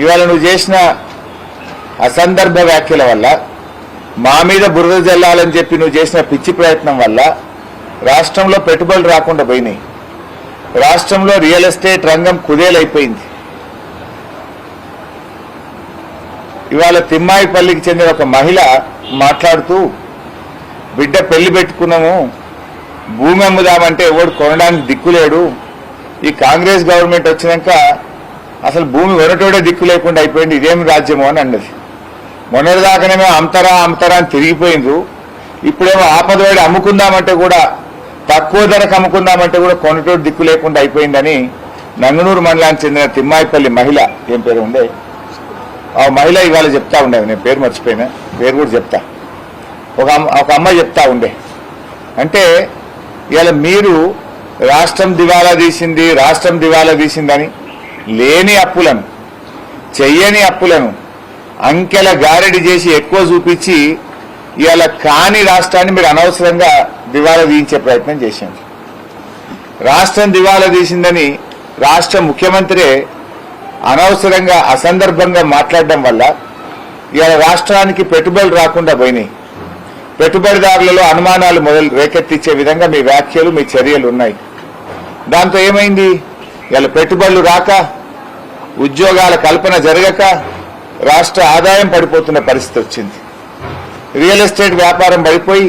ఇవాళ నువ్వు చేసిన అసందర్భ వ్యాఖ్యల వల్ల మా మీద బురద జల్లాలని చెప్పి నువ్వు చేసిన పిచ్చి ప్రయత్నం వల్ల రాష్ట్రంలో పెట్టుబడులు రాకుండా పోయినాయి. రాష్ట్రంలో రియల్ ఎస్టేట్ రంగం కుదేలైపోయింది. ఇవాళ తిమ్మాయిపల్లికి చెందిన ఒక మహిళ మాట్లాడుతూ బిడ్డ పెళ్ళి పెట్టుకున్నాము భూమి అమ్ముదామంటే ఎవడు కొనడానికి దిక్కులేడు ఈ కాంగ్రెస్ గవర్నమెంట్ వచ్చినాక అసలు భూమి ఒరటోడే దిక్కు లేకుండా అయిపోయింది ఇదేం రాజ్యమో అని అన్నది. మొన్నటిదాకానేమో అమ్ముతారా అమ్ముతారా అని తిరిగిపోయిండ్రు. ఇప్పుడేమో ఆపదవాడి అమ్ముకుందామంటే కూడా తక్కువ ధరకు అమ్ముకుందామంటే కూడా కొనటోడు దిక్కు లేకుండా అయిపోయిందని నంగనూరు మండలానికి చెందిన తిమ్మాయిపల్లి మహిళ ఏం పేరు ఉండే ఆ మహిళ ఇవాళ చెప్తా ఉండేది నేను పేరు మర్చిపోయినా పేరు కూడా చెప్తా. ఒక అమ్మ ఒక అమ్మాయి చెప్తా ఉండే. అంటే ఇవాళ మీరు రాష్ట్రం దివాలా తీసింది రాష్ట్రం దివాలా తీసిందని లేని అప్పులను చెయ్యని అప్పులను అంకెల గారడి చేసి ఎక్కువ చూపించి ఇవాళ కాని రాష్ట్రాన్ని మీరు అనవసరంగా దివాలా తీయించే ప్రయత్నం చేశాను రాష్ట్రం దివాలా తీసిందని రాష్ట్ర ముఖ్యమంత్రే అనవసరంగా అసందర్భంగా మాట్లాడడం వల్ల ఇవాళ రాష్ట్రానికి పెట్టుబడులు రాకుండా పోయినాయి. పెట్టుబడిదారులలో అనుమానాలు మొదలు రేకెత్తించే విధంగా మీ వ్యాఖ్యలు మీ చర్యలు ఉన్నాయి. దాంతో ఏమైంది? ఇలా పెట్టుబడులు రాక ఉద్యోగాల కల్పన జరగక రాష్ట్ర ఆదాయం పడిపోతున్న పరిస్థితి వచ్చింది. రియల్ ఎస్టేట్ వ్యాపారం పడిపోయి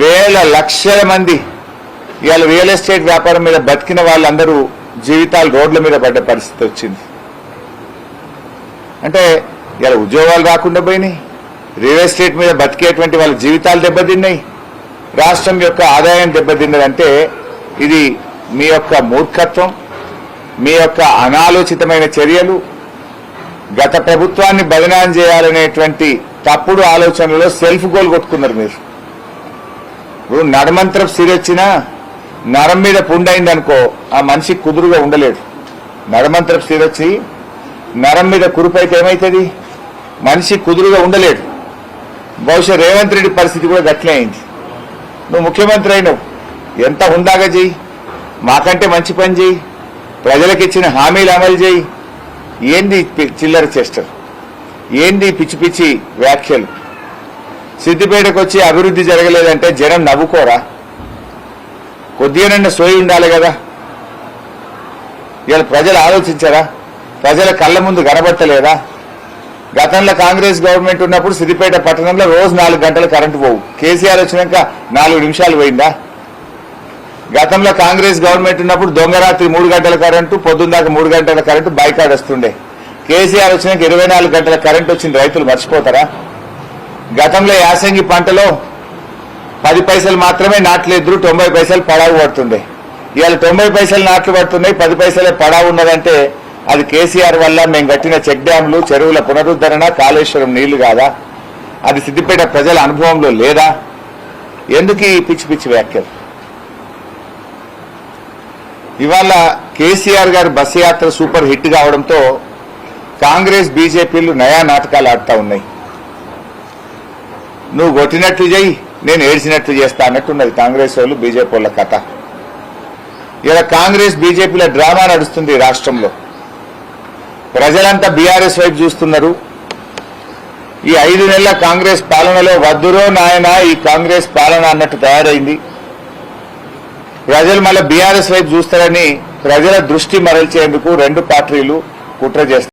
వేల లక్షల మంది ఇవాళ రియల్ ఎస్టేట్ వ్యాపారం మీద బతికిన వాళ్ళందరూ జీవితాలు రోడ్ల మీద పడ్డ పరిస్థితి వచ్చింది. అంటే ఇలా ఉద్యోగాలు రాకుండా పోయినాయి రియల్ ఎస్టేట్ మీద బతికేటువంటి వాళ్ళ జీవితాలు దెబ్బతిన్నాయి రాష్ట్రం యొక్క ఆదాయం దెబ్బతిన్నదంటే ఇది మీ యొక్క మూర్ఖత్వం. మీ యొక్క అనాలోచితమైన చర్యలు గత ప్రభుత్వాన్ని బదనాం చేయాలనేటువంటి తప్పుడు ఆలోచనలో సెల్ఫ్ గోల్ కొట్టుకున్నారు మీరు. ఇప్పుడు నడమంత్రం సిరొచ్చినా నరం మీద పుండైంది అనుకో ఆ మనిషి కుదురుగా ఉండలేడు నడమంత్రం సిరొచ్చి నరం మీద కురుపైతే ఏమవుతుంది మనిషి కుదురుగా ఉండలేడు బహుశా రేవంత్ రెడ్డి పరిస్థితి కూడా గట్లే అయింది. నువ్వు ముఖ్యమంత్రి అయినావు. ఎంత హుందాగా చెయ్యి? మాకంటే మంచి పని చెయ్యి. ప్రజలకు ఇచ్చిన హామీలు అమలు చేయి. ఏంది చిల్లర చేష్టలు? ఏంది పిచ్చి పిచ్చి వ్యాఖ్యలు? సిద్దిపేటకు వచ్చి అభివృద్ధి జరగలేదంటే జనం నవ్వుకోరా? కొద్దిగానన్నా సోయి ఉండాలి కదా. ఇవాళ ప్రజలు ఆలోచించారా? ప్రజల కళ్ళ ముందు కనబట్టలేదా? గతంలో కాంగ్రెస్ గవర్నమెంట్ ఉన్నప్పుడు సిద్దిపేట పట్టణంలో రోజు నాలుగు గంటలు కరెంటు పోవు. కేసీఆర్ వచ్చినాక నాలుగు నిమిషాలు పోయిందా? గతంలో కాంగ్రెస్ గవర్నమెంట్ ఉన్నప్పుడు దొంగరాత్రి మూడు గంటల కరెంటు పొద్దున్న దాకా మూడు గంటల కరెంటు బైకాడ్ వస్తుండే కేసీఆర్ వచ్చినాక ఇరవై నాలుగు గంటల కరెంటు వచ్చింది రైతులు మర్చిపోతారా? గతంలో యాసంగి పంటలో పది పైసలు మాత్రమే నాట్లేదురు తొంభై పైసలు పడావు పడుతుండే. ఇవాళ తొంభై పైసలు నాట్లు పడుతున్నాయి పది పైసలే పడావు ఉన్నదంటే అది కేసీఆర్ వల్ల మేము కట్టిన చెక్ డ్యాంలు చెరువుల పునరుద్ధరణ కాళేశ్వరం నీళ్ళు కాదా? అది సిద్దిపేట ప్రజల అనుభవంలో లేదా? ఎందుకు ఈ పిచ్చి పిచ్చి వ్యాఖ్యలు? ఇవాళ కేసీఆర్ గారి బస్సు యాత్ర సూపర్ హిట్ కావడంతో కాంగ్రెస్ బీజేపీలు నయా నాటకాలు ఆడుతా ఉన్నాయి. నువ్వు కొట్టినట్లు చేయి నేను ఏడ్చినట్లు చేస్తా అన్నట్టున్నది కాంగ్రెస్ వాళ్ళు బీజేపీ వాళ్ళ కథ. ఇలా కాంగ్రెస్ బీజేపీల డ్రామా నడుస్తుంది రాష్ట్రంలో. ప్రజలంతా బీఆర్ఎస్ వైపు చూస్తున్నారు. ఈ ఐదు నెలల కాంగ్రెస్ పాలనలో వద్దురో నాయన ఈ కాంగ్రెస్ పాలన అన్నట్టు తయారైంది. ప్రజలు మళ్ళీ బీఆర్ఎస్ వైపు చూస్తారని ప్రజల దృష్టి మరల్చేందుకు రెండు పార్టీలు కుట్ర చేస్తారు